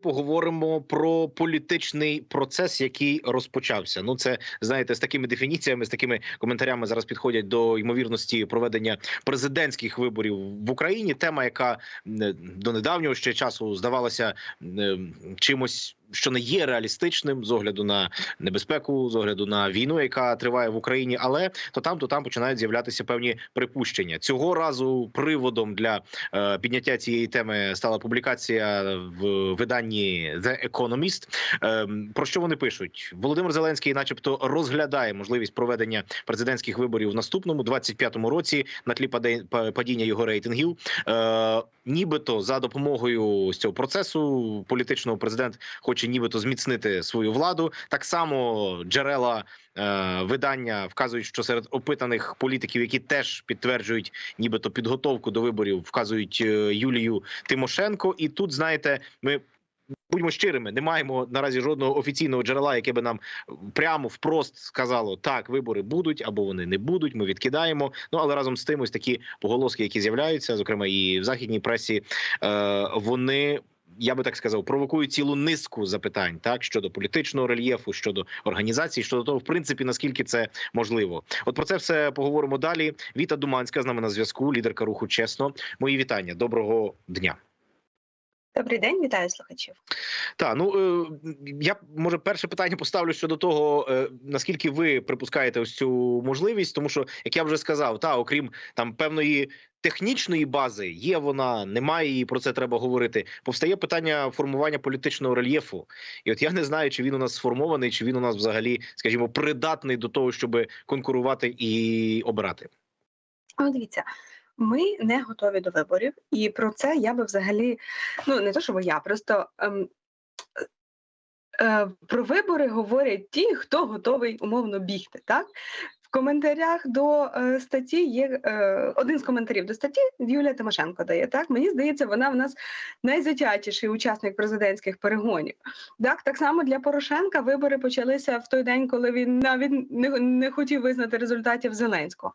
Поговоримо про політичний процес, який розпочався. Ну, це знаєте, з такими дефініціями, з такими коментарями зараз підходять до ймовірності проведення президентських виборів в Україні. Тема, яка до недавнього ще часу здавалася чимось. Що не є реалістичним з огляду на небезпеку, з огляду на війну, яка триває в Україні, але то там, то там починають з'являтися певні припущення. Цього разу приводом для е, підняття цієї теми стала публікація в виданні The Economist. Е, про що вони пишуть? Володимир Зеленський, начебто, розглядає можливість проведення президентських виборів в наступному 25-му році на тлі падіння його рейтингів. Е, нібито за допомогою з цього процесу політичного президент хоче нібито зміцнити свою владу. Так само джерела е, видання вказують, що серед опитаних політиків, які теж підтверджують нібито підготовку до виборів, вказують е, Юлію Тимошенко. І тут знаєте, ми. Будьмо щирими, не маємо наразі жодного офіційного джерела, яке би нам прямо впрост сказало так, вибори будуть або вони не будуть. Ми відкидаємо. Ну але разом з тим, ось такі поголоски, які з'являються, зокрема і в західній пресі, е, вони. Я би так сказав, провокують цілу низку запитань так щодо політичного рельєфу, щодо організації, щодо того, в принципі, наскільки це можливо. От про це все поговоримо далі. Віта Думанська з нами на зв'язку, лідерка руху чесно. Мої вітання. Доброго дня. Добрий день, вітаю слухачів. Так, ну е, я може перше питання поставлю щодо того, е, наскільки ви припускаєте ось цю можливість, тому що як я вже сказав, та окрім там певної технічної бази, є вона, немає, і про це треба говорити. Повстає питання формування політичного рельєфу, і от я не знаю, чи він у нас сформований, чи він у нас взагалі, скажімо, придатний до того, щоб конкурувати і обирати. Ну, дивіться, ми не готові до виборів, і про це я би взагалі, ну не то, що я, просто ем, е, про вибори говорять ті, хто готовий умовно бігти. Так? В коментарях до е, статті є е, один з коментарів до статті Юлія Тимошенко дає. Так мені здається, вона в нас найзатятіший учасник президентських перегонів. Так, так само для Порошенка вибори почалися в той день, коли він навіть не, не хотів визнати результатів Зеленського.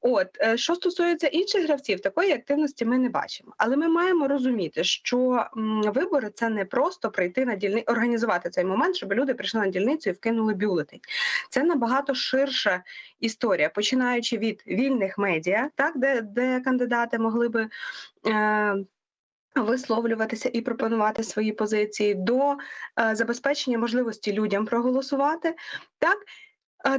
От е, що стосується інших гравців, такої активності ми не бачимо. Але ми маємо розуміти, що м, вибори це не просто прийти на дільни... організувати цей момент, щоб люди прийшли на дільницю і вкинули бюлетень. Це набагато ширша історія, починаючи від вільних медіа, так де, де кандидати могли би. Е- Висловлюватися і пропонувати свої позиції до е, забезпечення можливості людям проголосувати, так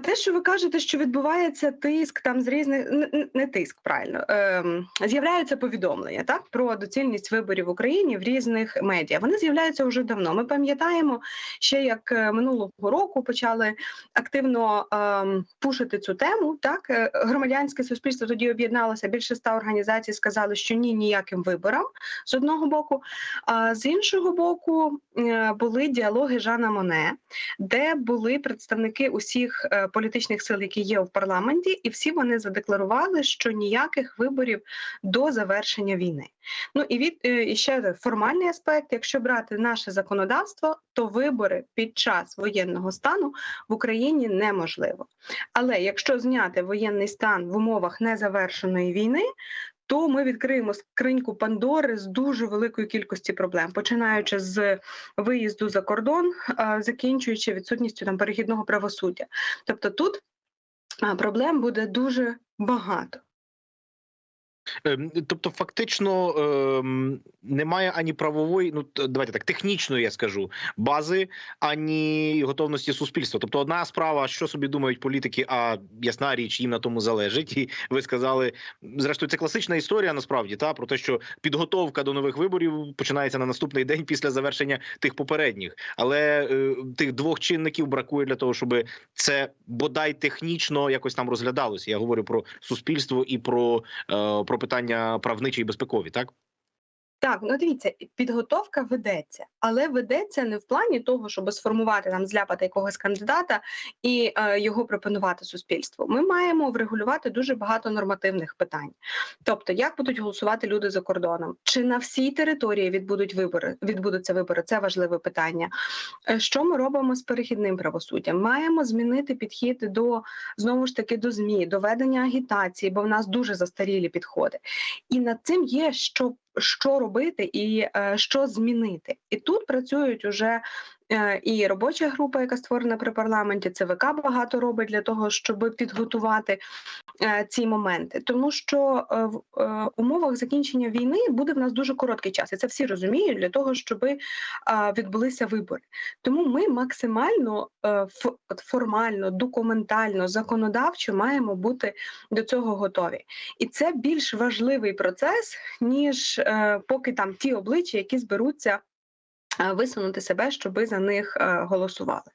те, що ви кажете, що відбувається тиск там з різних не, тиск, правильно ем, з'являються повідомлення так про доцільність виборів в Україні в різних медіа. Вони з'являються вже давно. Ми пам'ятаємо ще як е, минулого року почали активно ем, пушити цю тему. Так Е, громадянське суспільство тоді об'єдналося. Більше ста організацій сказали, що ні ніяким виборам з одного боку. А з іншого боку е, були діалоги Жана Моне де були представники усіх політичних сил, які є в парламенті, і всі вони задекларували, що ніяких виборів до завершення війни. Ну і від е, і ще формальний аспект. Якщо брати наше законодавство, то вибори під час воєнного стану в Україні неможливо. Але якщо зняти воєнний стан в умовах незавершеної війни. То ми відкриємо скриньку Пандори з дуже великої кількості проблем, починаючи з виїзду за кордон, закінчуючи відсутністю там перехідного правосуддя. Тобто тут проблем буде дуже багато. Ем, Тобто, фактично ем, немає ані правової, ну давайте так, технічної, я скажу, бази, ані готовності суспільства. Тобто, одна справа, що собі думають політики, а ясна річ, їм на тому залежить. І ви сказали, зрештою, це класична історія насправді та про те, що підготовка до нових виборів починається на наступний день після завершення тих попередніх. Але е, тих двох чинників бракує для того, щоб це бодай технічно якось там розглядалося. Я говорю про суспільство і про е, про питання правничі і безпекові, так Так, ну дивіться, підготовка ведеться, але ведеться не в плані того, щоб сформувати там зляпати якогось кандидата і е, його пропонувати суспільству. Ми маємо врегулювати дуже багато нормативних питань. Тобто, як будуть голосувати люди за кордоном, чи на всій території відбудуть вибори, відбудуться вибори? Це важливе питання. Е, Що ми робимо з перехідним правосуддям? Маємо змінити підхід до знову ж таки до змі, до ведення агітації, бо в нас дуже застарілі підходи. І над цим є що що робити і е, що змінити. І тут працюють уже і робоча група, яка створена при парламенті, ЦВК багато робить для того, щоб підготувати е, ці моменти. Тому що е, в е, умовах закінчення війни буде в нас дуже короткий час, і це всі розуміють для того, щоб е, відбулися вибори. Тому ми максимально е, формально, документально, законодавчо маємо бути до цього готові. І це більш важливий процес, ніж е, поки там ті обличчя, які зберуться е, висунути себе, щоби за них е, голосували.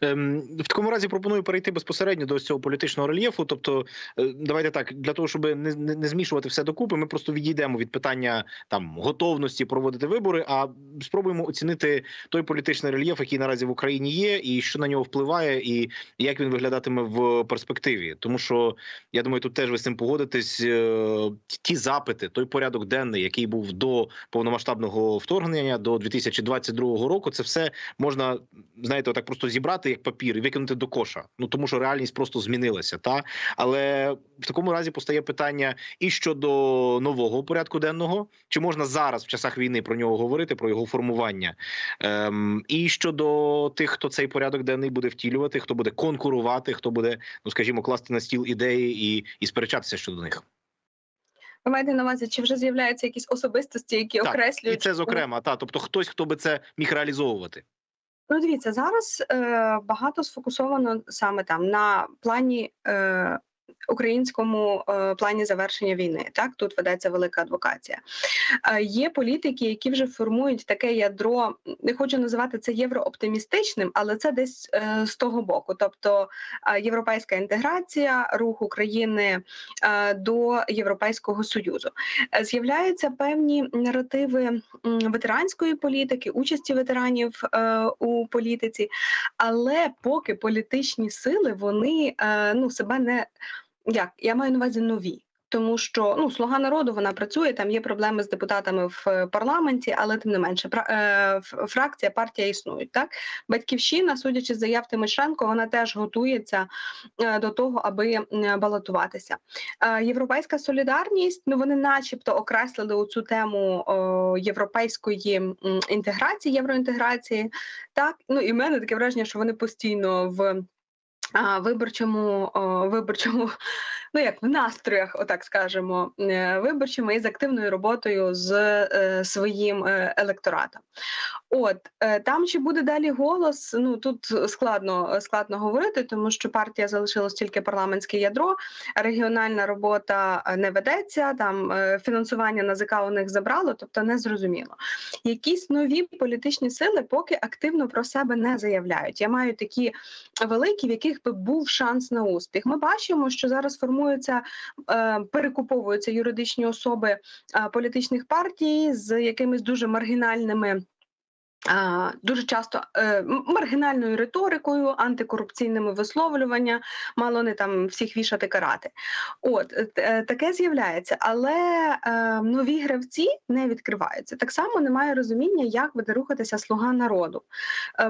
Ем, в такому разі пропоную перейти безпосередньо до цього політичного рельєфу. Тобто, е, давайте так для того, щоб не, не, змішувати все докупи, ми просто відійдемо від питання там готовності проводити вибори, а спробуємо оцінити той політичний рельєф, який наразі в Україні є, і що на нього впливає, і як він виглядатиме в перспективі. Тому що я думаю, тут теж ви з цим погодитесь. е, Ті запити, той порядок денний, який був до повномасштабного вторгнення, до 2022 року, це все можна знаєте, отак просто зібрати як папір і викинути до коша. Ну тому що реальність просто змінилася. Та але в такому разі постає питання і щодо нового порядку денного, чи можна зараз в часах війни про нього говорити, про його формування, ем, і щодо тих, хто цей порядок денний буде втілювати, хто буде конкурувати, хто буде, ну скажімо, класти на стіл ідеї і, і сперечатися щодо них. Ви маєте на увазі, чи вже з'являються якісь особистості, які Так, окреслюють І це зокрема, та тобто хтось, хто би це міг реалізовувати. Ну, дивіться, зараз е, багато сфокусовано саме там на плані е, українському е, плані завершення війни. Так, тут ведеться велика адвокація. Е, є політики, які вже формують таке ядро. Не хочу називати це єврооптимістичним, але це десь е, з того боку. Тобто європейська інтеграція, рух України до Європейського союзу. З'являються певні наративи ветеранської політики, участі ветеранів у політиці, але поки політичні сили вони ну себе не як я маю на увазі нові. Тому що ну слуга народу вона працює, там є проблеми з депутатами в е, парламенті, але тим не менше е, фракція, партія існують. Так батьківщина, судячи з заяв Тимошенко, вона теж готується е, до того, аби балотуватися. Європейська солідарність, ну вони, начебто, окреслили оцю тему європейської інтеграції, євроінтеграції. Так, ну і в мене таке враження, що вони постійно в виборчому, виборчому, ну як в настроях, отак скажемо, е, виборчому і з активною роботою з е, своїм е, електоратом. От е, там чи буде далі голос? Ну тут складно складно говорити, тому що партія залишилось тільки парламентське ядро, регіональна робота не ведеться. Там фінансування НАЗК у них забрало, тобто не зрозуміло. Якісь нові політичні сили поки активно про себе не заявляють. Я маю такі великі, в яких би був шанс на успіх. Ми бачимо, що зараз формуються, е, перекуповуються юридичні особи політичних партій з якимись дуже маргінальними. Дуже часто е, маргінальною риторикою, антикорупційними висловлювання, мало не там всіх вішати карати. От е, е, таке з'являється, але нові гравці не відкриваються. Так само немає розуміння, як буде рухатися слуга народу.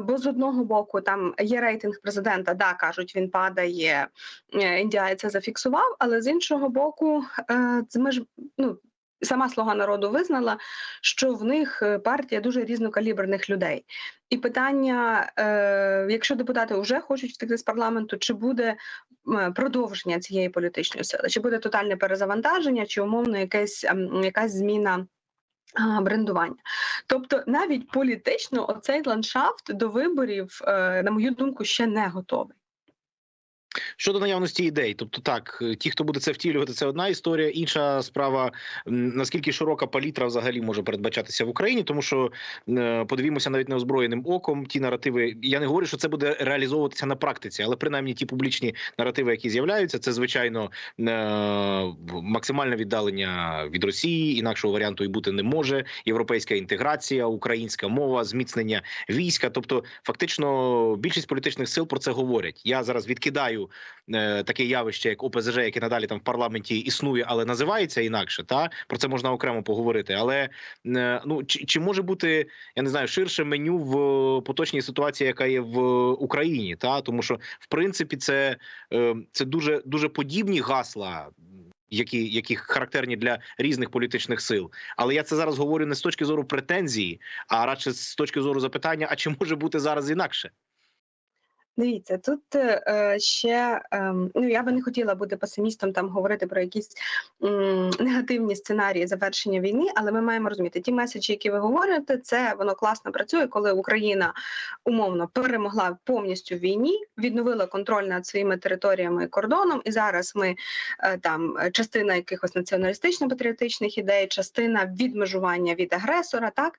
Бо з одного боку там є рейтинг президента, да кажуть, він падає. Індіай це зафіксував, але з іншого боку, е, ми ж ну. Сама слуга народу визнала, що в них е, партія дуже різнокаліберних людей. І питання: е, якщо депутати вже хочуть втекти з парламенту, чи буде продовження цієї політичної сили, чи буде тотальне перезавантаження, чи умовно якесь, ем, якась зміна брендування. Тобто, навіть політично оцей ландшафт до виборів, е, на мою думку, ще не готовий. Щодо наявності ідей, тобто так, е, ті, хто буде це втілювати, це одна історія. Інша справа, наскільки широка палітра взагалі може передбачатися в Україні, тому що е, подивімося навіть неозброєним оком. Ті наративи. Я не говорю, що це буде реалізовуватися на практиці, але принаймні ті публічні наративи, які з'являються, це звичайно е, максимальне віддалення від Росії. Інакшого варіанту і бути не може. Європейська інтеграція, українська мова, зміцнення війська. Тобто, фактично, більшість політичних сил про це говорять. Я зараз відкидаю е, таке явище, як ОПЗЖ, яке надалі там в парламенті існує, але називається інакше. Та про це можна окремо поговорити. Але е, ну чи, чи може бути я не знаю ширше меню в поточній ситуації, яка є в Україні, та тому що в принципі це, е, це дуже дуже подібні гасла. Які, які характерні для різних політичних сил, але я це зараз говорю не з точки зору претензії, а радше з точки зору запитання: а чи може бути зараз інакше? Дивіться, тут е, ще ем, ну я би не хотіла бути песимістом, там говорити про якісь м, негативні сценарії завершення війни, але ми маємо розуміти, ті меседжі, які ви говорите, це воно класно працює, коли Україна умовно перемогла повністю в війні, відновила контроль над своїми територіями і кордоном, і зараз ми е, там е, частина якихось націоналістично-патріотичних ідей, частина відмежування від агресора, так?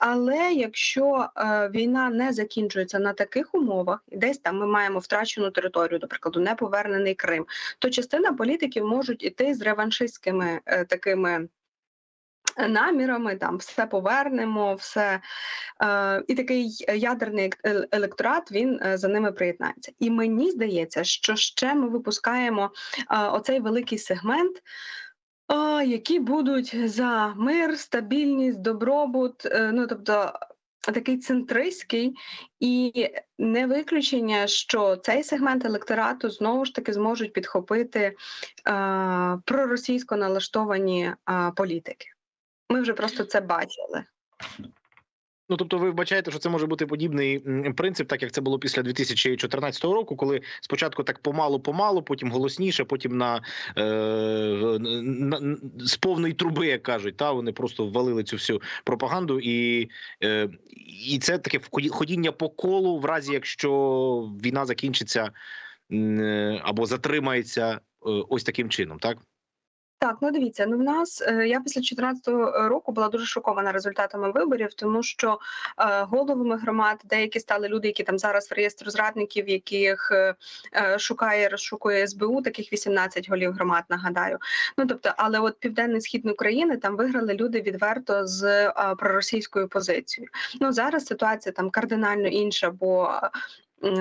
Але якщо е, війна не закінчується на таких умовах, і десь там ми маємо втрачену територію, до прикладу, неповернений Крим, то частина політиків можуть іти з реваншистськими е, такими. Намірами там все повернемо, все е, і такий ядерний електорат він е, за ними приєднається. І мені здається, що ще ми випускаємо е, оцей великий сегмент, е, які будуть за мир, стабільність, добробут. Е, ну тобто такий центристський, і не виключення, що цей сегмент електорату знову ж таки зможуть підхопити е, проросійсько налаштовані е, політики. Ми вже просто це бачили. Ну тобто, ви вбачаєте, що це може бути подібний принцип, так як це було після 2014 року, коли спочатку так помалу-помалу, потім голосніше, потім на, е, на, з повної труби, як кажуть, та вони просто ввалили цю всю пропаганду, і, е, і це таке ходіння по колу, в разі якщо війна закінчиться е, або затримається е, ось таким чином, так. Так, ну дивіться, ну в нас е, я після 2014 року була дуже шокована результатами виборів, тому що е, головами громад деякі стали люди, які там зараз в реєстру зрадників, яких е, е, шукає, розшукує СБУ, таких 18 голів громад. Нагадаю. Ну тобто, але от південний схід України там виграли люди відверто з е, проросійською позицією. Ну зараз ситуація там кардинально інша, бо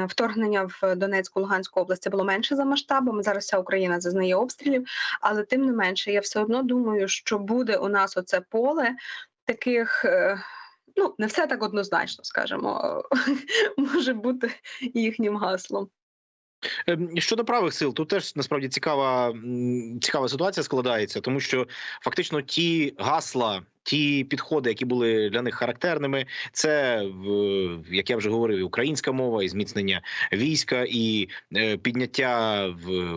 Вторгнення в Донецьку Луганську області було менше за масштабами. Зараз вся Україна зазнає обстрілів, але тим не менше, я все одно думаю, що буде у нас оце поле таких. е, Ну, не все так однозначно, скажімо, може бути їхнім гаслом. Ем, Щодо правих сил, тут теж насправді цікава цікава ситуація складається, тому що фактично ті гасла, ті підходи, які були для них характерними, це як я вже говорив, українська мова, і зміцнення війська, і е, підняття в.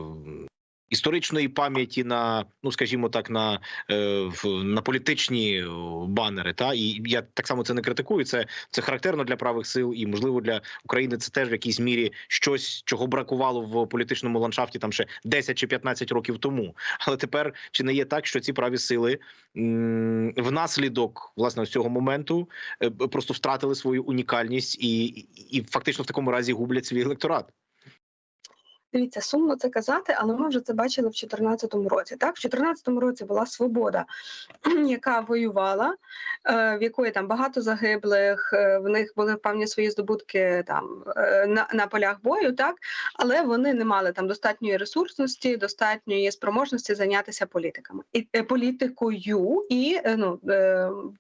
Історичної пам'яті на, ну скажімо так, на е, в, на політичні банери, та і я так само це не критикую. Це це характерно для правих сил, і можливо для України це теж в якійсь мірі щось, чого бракувало в політичному ландшафті там ще 10 чи 15 років тому. Але тепер чи не є так, що ці праві сили внаслідок власне цього моменту е, просто втратили свою унікальність і, і, і фактично в такому разі гублять свій електорат? Дивіться, сумно це казати, але ми вже це бачили в 2014 році. Так, в 2014 році була свобода, яка воювала, е, в якої там багато загиблих, е, в них були певні свої здобутки там е, на, на полях бою, так але вони не мали там достатньої ресурсності, достатньої спроможності зайнятися політиками і політикою, і ну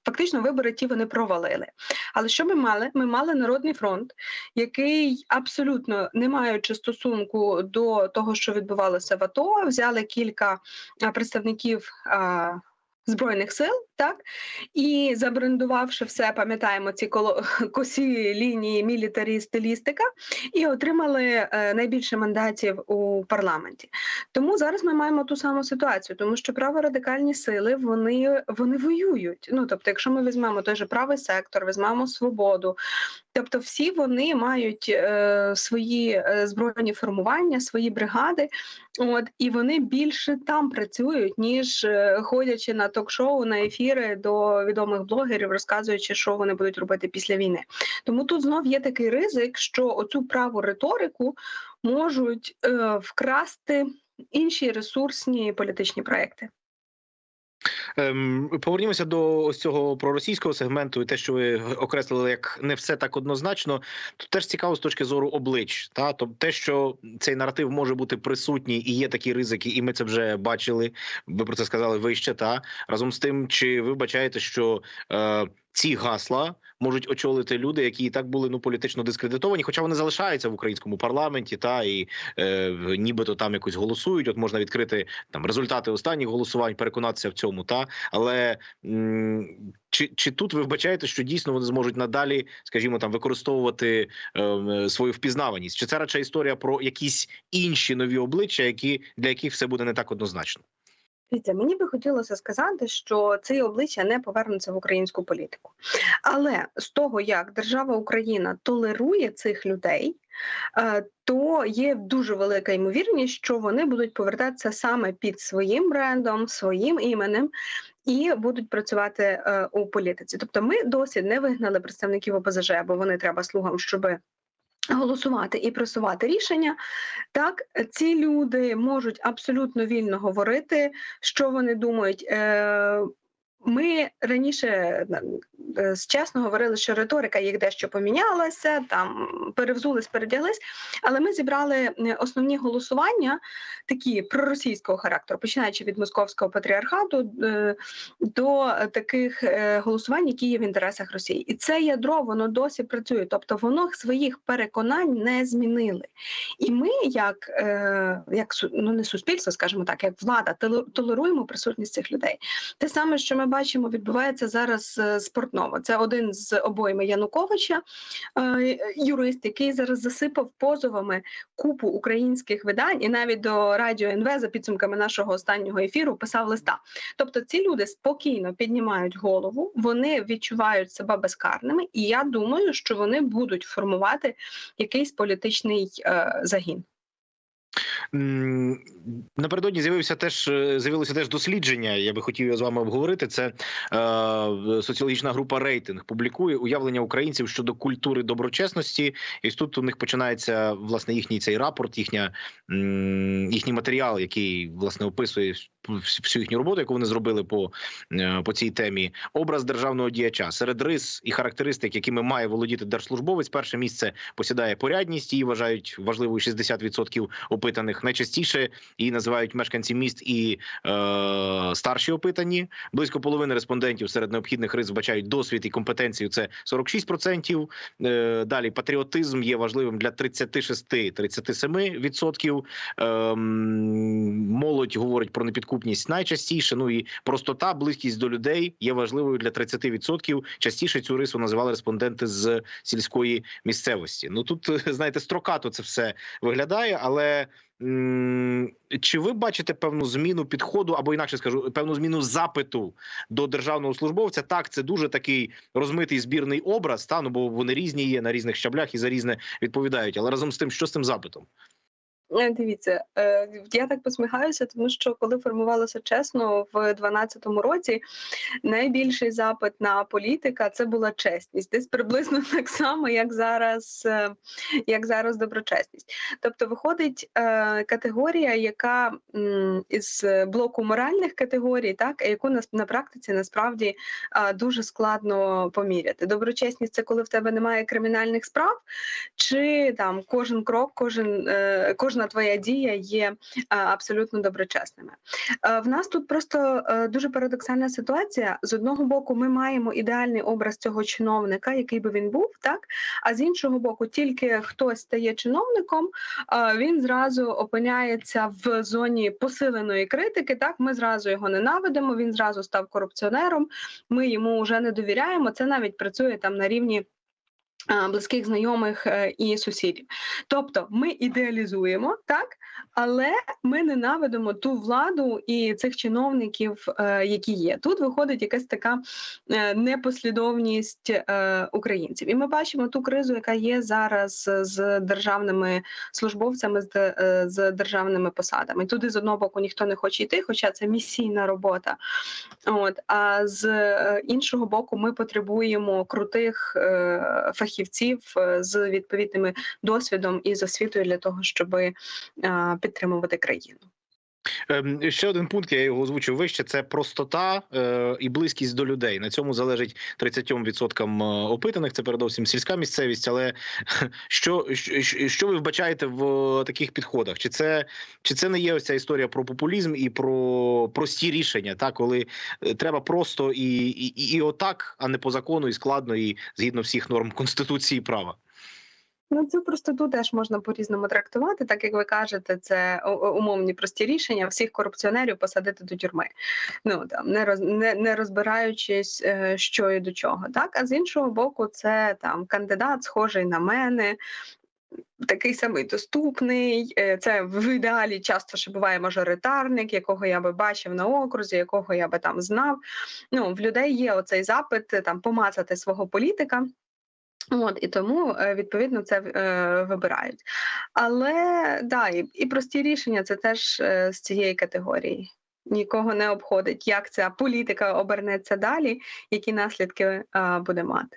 фактично вибори ті вони провалили. Але що ми мали? Ми мали народний фронт, який абсолютно не маючи стосунку до того, що відбувалося в АТО, взяли кілька представників збройних сил, так і забрендувавши все, пам'ятаємо ці коло косі лінії мілітарі стилістика, і отримали е, найбільше мандатів у парламенті. Тому зараз ми маємо ту саму ситуацію, тому що праворадикальні сили вони, вони воюють. Ну тобто, якщо ми візьмемо той же правий сектор, візьмемо свободу. Тобто, всі вони мають е, свої е, збройні формування, свої бригади, от і вони більше там працюють, ніж е, ходячи на ток-шоу на ефіри до відомих блогерів, розказуючи, що вони будуть робити після війни. Тому тут знов є такий ризик, що оцю праву риторику можуть е, вкрасти інші ресурсні політичні проекти. Ем, повернімося до ось цього проросійського сегменту, і те, що ви окреслили як не все так однозначно. то теж цікаво з точки зору облич. Та тобто те, що цей наратив може бути присутній, і є такі ризики, і ми це вже бачили. Ви про це сказали вище. Та разом з тим, чи ви вбачаєте, що е, ці гасла можуть очолити люди, які і так були ну політично дискредитовані, хоча вони залишаються в українському парламенті, та і е, нібито там якось голосують. От можна відкрити там результати останніх голосувань, переконатися в цьому. Та але м, чи, чи тут ви вбачаєте, що дійсно вони зможуть надалі, скажімо, там використовувати е, свою впізнаваність? Чи це радше історія про якісь інші нові обличчя, які для яких все буде не так однозначно? Дивіться, мені би хотілося сказати, що ці обличчя не повернуться в українську політику. Але з того, як держава Україна толерує цих людей, е, то є дуже велика ймовірність, що вони будуть повертатися саме під своїм брендом, своїм іменем. І будуть працювати е, у політиці. Тобто, ми досі не вигнали представників ОПЗЖ, бо вони треба слугам, щоб голосувати і просувати рішення. Так, ці люди можуть абсолютно вільно говорити, що вони думають. Е, Ми раніше е, чесно говорили, що риторика їх дещо помінялася, там перевзулись, передяглись, але ми зібрали е, основні голосування, такі проросійського характеру, починаючи від московського патріархату е, до таких голосувань, які є в інтересах Росії, і це ядро воно досі працює, тобто воно своїх переконань не змінили. І ми, як як ну не суспільство, скажімо так, як влада, толеруємо присутність цих людей. Те саме, що ми бачимо, відбувається зараз е, з Портново. Це один з обоїми Януковича, е, юрист, який зараз засипав позовами купу українських видань, і навіть до радіо НВ за підсумками нашого останнього ефіру писав листа. Тобто ці люди спокійно піднімають голову, вони відчувають себе безкарними, і я думаю, що вони будуть формувати якийсь політичний е, загін. Напередодні з'явився теж е, з'явилося теж дослідження. Я би хотів з вами обговорити. Це е, соціологічна група рейтинг публікує уявлення українців щодо культури доброчесності. І тут у них починається власне їхній цей рапорт, їхня їхній матеріал, який власне описує всю їхню роботу, яку вони зробили по, е, по цій темі. Образ державного діяча серед рис і характеристик, якими має володіти держслужбовець. Перше місце посідає порядність. Її вважають важливою 60% опитаних. Найчастіше її називають мешканці міст і е, старші опитані. Близько половини респондентів серед необхідних рис вбачають досвід і компетенцію. Це 46%. Е, далі патріотизм є важливим для 36-37%. Ем, молодь говорить про непідкупність найчастіше. Ну і простота, близькість до людей є важливою для 30%. Частіше цю рису називали респонденти з сільської місцевості. Ну тут знаєте, строкато це все виглядає, але. Чи ви бачите певну зміну підходу, або інакше скажу, певну зміну запиту до державного службовця? Так, це дуже такий розмитий збірний образ, та ну бо вони різні є на різних щаблях і за різне відповідають. Але разом з тим, що з цим запитом? Е, Дивіться, е, я так посміхаюся, тому що коли формувалося чесно в 2012 році, найбільший запит на політика це була чесність, десь приблизно так само, як зараз, е, як зараз доброчесність. Тобто, виходить категорія, яка із блоку моральних категорій, так яку на, на практиці насправді дуже складно поміряти. Доброчесність це коли в тебе немає кримінальних справ, чи там кожен крок, кожен е, кожна твоя дія є е, абсолютно доброчесними. Е, В нас тут просто е, дуже парадоксальна ситуація. З одного боку, ми маємо ідеальний образ цього чиновника, який би він був, так а з іншого боку, тільки хтось стає чиновником, він зразу опиняється в зоні посиленої критики. Так, ми зразу його ненавидимо. Він зразу став корупціонером. Ми йому вже не довіряємо. Це навіть працює там на рівні. А, Близьких знайомих е, і сусідів, тобто ми ідеалізуємо так, але ми ненавидимо ту владу і цих чиновників, е, які є. Тут виходить якась така е, непослідовність е, українців, і ми бачимо ту кризу, яка є зараз з державними службовцями, з, де- е, з державними посадами. Туди з одного боку ніхто не хоче йти, хоча це місійна робота. От а з е, іншого боку, ми потребуємо крутих е, фахівців е, з відповідними досвідом і з освітою для того, щоб підтримувати країну. Ем, Ще один пункт, я його озвучив вище: це простота е, і близькість до людей. На цьому залежить 30% опитаних. Це передовсім сільська місцевість. Але що, що, ви вбачаєте в таких підходах? Чи це чи це не є ось ця історія про популізм і про прості рішення? Та коли е, треба просто і, і, і отак, а не по закону, і складно, і згідно всіх норм конституції і права. Ну, цю простоту теж можна по-різному трактувати, так як ви кажете, це умовні прості рішення всіх корупціонерів посадити до тюрми. Ну там не роз не, не розбираючись, е, що і до чого. Так, а з іншого боку, це там кандидат, схожий на мене. Такий самий доступний, Е, це в ідеалі часто ще буває мажоритарник, якого я би бачив на окрузі, якого я би там знав. Ну в людей є оцей запит там помацати свого політика. От і тому е, відповідно це е, вибирають. Але да, і, і прості рішення це теж е, з цієї категорії. Нікого не обходить, як ця політика обернеться далі, які наслідки е, буде мати.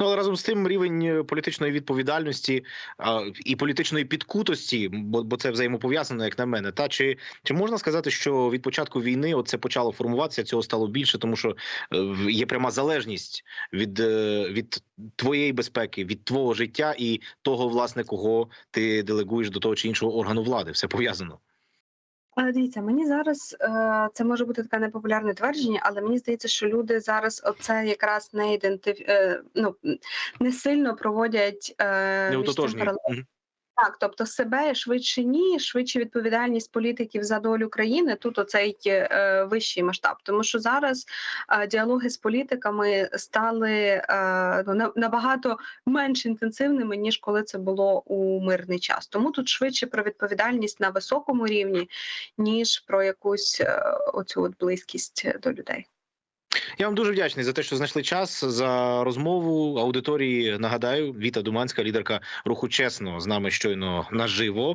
Ну але разом з тим рівень е, політичної відповідальності а, і політичної підкутості, бо, бо це взаємопов'язано, як на мене. Та чи, чи можна сказати, що від початку війни це почало формуватися, цього стало більше, тому що е, є пряма залежність від, е, від твоєї безпеки, від твого життя і того, власне, кого ти делегуєш до того чи іншого органу влади. Все пов'язано. А, Дивіться, мені зараз е, це може бути таке непопулярне твердження, але мені здається, що люди зараз оце якраз не ідентиф... е, ну, не сильно проводять е, Не між цим паралель. Так, тобто себе швидше ні, швидше відповідальність політиків за долю країни. Тут оцей е, вищий масштаб, тому що зараз е, діалоги з політиками стали е, ну, на- набагато менш інтенсивними ніж коли це було у мирний час. Тому тут швидше про відповідальність на високому рівні, ніж про якусь е, оцю от близькість до людей. Я вам дуже вдячний за те, що знайшли час за розмову аудиторії. Нагадаю, Віта Думанська, лідерка руху чесно, з нами щойно наживо.